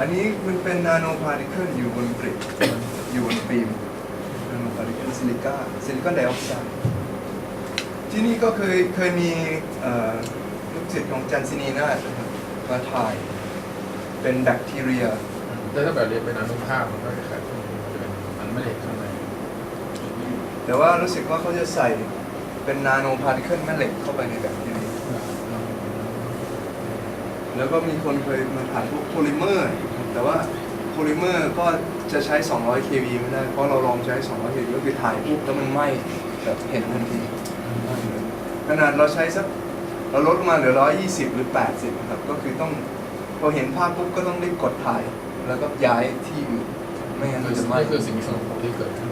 อันนี้มันเป็นนาโนพาร์ติเคิลอยู่บนบริกอยู่บนฟิล์มนาโนพาร์ติเคิลซิลิก้าซิลิคอนไดออกไซด์ที่นี่ก็เคยเคยมีเอ่อลูกศิษย์ของจันซินีนาถนะครับมาถ่ายเป็นแบคทีเรีย แต่ถ้าแบบเรียนเป็นอนุภาคมันก็จะแข็งมันไม่ได้ข้างในแต่ว่ารู้สึกว่าเขาจะใส่เป็นนาโนพาร์ติเคิลแม่เหล็กเข้าไปในแบคทีเรีย แล้วก็มีคนเคยมาถ่ายพวกโพลิเมอร์ แต่ว่าโพลิเมอร์ก็จะใช้ 200 kV ไม่ได้ เพราะเราลองใช้ 200 kV ก็คือถ่ายปุ๊บแล้วมันไหม้แบบเห็นทันทีขนาดเราใช้สักเราลดมาเหลือ 120 หรือ 80 ครับ ก็คือต้องพอเห็นภาพปุ๊บก็ต้องรีบกดถ่าย แล้วก็ย้ายที่อื่นไม่งั้นมันจะไหม้นี่คือสิ่งสกปรกที่เกิดขึ้น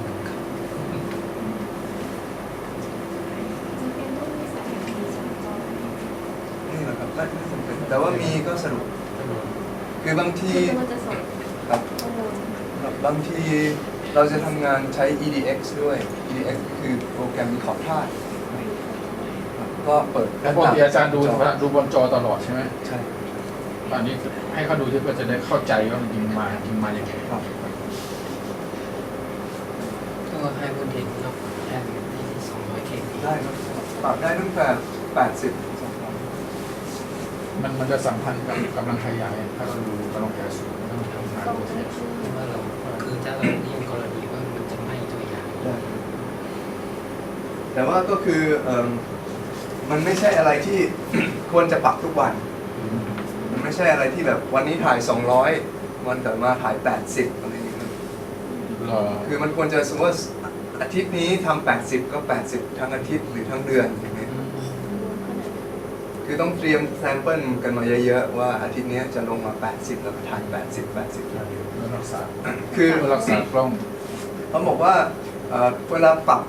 จะเป็นรูปนิสัยแบบนี้ใช่ไหมจ๊ะ นี่ แหละครับไม่ไม่จำเป็นแต่ว่ามีก็สะดวกคือบางทีคือมันจะส่งครับข้อมูลบางทีเราจะทำงานใช้ EDX ด้วย EDX คือโปรแกรมวิเคราะห์ธาตุก็เปิดแล้วปกติอาจารย์ดูจอดูบนจอตลอดใช่ไหมใช่ตอนนี้ให้เขาดูที่เพื่อจะได้เข้าใจว่ามันยิงมายิงมาอย่างไรครับก็ให้บนเด็กนกแทนที่สองร้อยเคได้ครับปรับได้ตั้งแต่80ถึง200 มันมันจะสัมพันธ์กับกำลังขยาย ถ้าเราดูกำลังขยายสูงต้องทำงานตรงดูนี้คือเพราะว่าเราคือถ้าเราเรียนกรณีว่ามันจะไหม้ตัวอย่างได้แต่ว่าก็คือเอิ่มมันไม่ใช่อะไรที่ ควรจะปรับทุกวัน มันไม่ใช่อะไรที่แบบวันนี้ถ่าย 200 วันต่อมาถ่าย 80อะไรอย่างเงี้ยรอคือมันควรจะสมมติว่าอาทิตย์นี้ทำ80 ก็ 80 ทั้งอาทิตย์หรือทั้งเดือนอย่างเงี้ย รวมขนาด คือต้องเตรียมแซมเปิลกันมาเยอะๆ ว่าอาทิตย์เนี้ยจะลงมา 80 แล้วก็ถ่าย80 80แล้วรักษาคือรักษากล้องเขาบอกว่าเอ่อเวลาปรับ